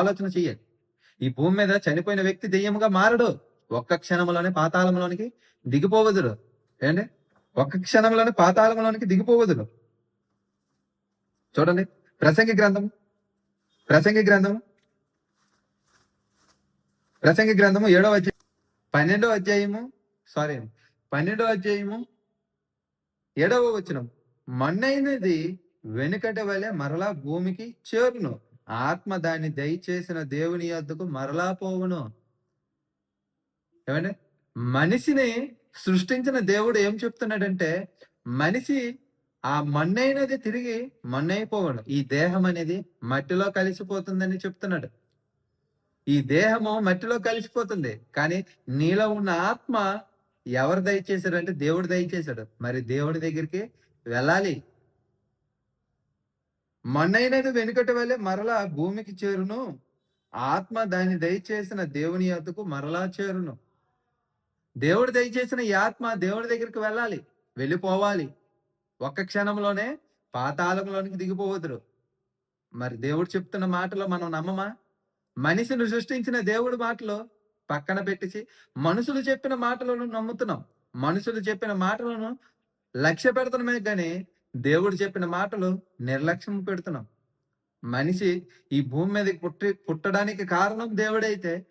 ఆలోచన చెయ్యాలి ఈ భూమి మీద చనిపోయిన వ్యక్తి దెయ్యముగా మారడు. ఒక్క క్షణంలోనే పాతాళంలోనికి దిగిపోవదురు. ఏంటి? ఒక్క క్షణంలోనే పాతాళంలోనికి దిగిపోవదురు. చూడండి. ప్రసంగి గ్రంథం ప్రసంగి గ్రంథం ప్రసంగి గ్రంథము ఏడో అధ్యాయం. పన్నెండో అధ్యాయము. సారీ పన్నెండో అధ్యాయము ఏడవ వచనం. మన్నైనది వెనుకటి వలె మరలా భూమికి చేరును. ఆత్మ దాన్ని దయచేసిన దేవుని యొద్దకు మరలా పోవును. ఏమంటే మనిషిని సృష్టించిన దేవుడు ఏం చెప్తున్నాడంటే మనిషి ఆ మన్నైనది తిరిగి మన్నైపోవడం. ఈ దేహం అనేది మట్టిలో కలిసిపోతుందని చెప్తున్నాడు. ఈ దేహము మట్టిలో కలిసిపోతుంది. కానీ నీలో ఉన్న ఆత్మ ఎవరు దయచేశాడంటే దేవుడు దయచేశాడు. మరి దేవుడి దగ్గరికి వెళ్ళాలి. మన్నైనది వెనుకటి వల్లే మరలా భూమికి చేరును. ఆత్మ దాన్ని దయచేసిన దేవుని యాతకు మరలా చేరును. దేవుడు దయచేసిన ఈ ఆత్మ దేవుడి దగ్గరికి వెళ్ళాలి వెళ్ళిపోవాలి. ఒక్క క్షణంలోనే పాతాళంలోనికి దిగిపోవద్దురు మరి దేవుడు చెప్తున్న మాటలో మనం నమ్మమా? మనిషిని సృష్టించిన దేవుడి మాటలు పక్కన పెట్టేసి మనుషులు చెప్పిన మాటలను నమ్ముతున్నాం. మనుషులు చెప్పిన మాటలను లక్ష్య పెడుతున్నామే కానీ దేవుడు చెప్పిన మాటలు నిర్లక్ష్యం పెడుతున్నాం. మనిషి ఈ భూమి మీద పుట్టి పుట్టడానికి కారణం దేవుడైతే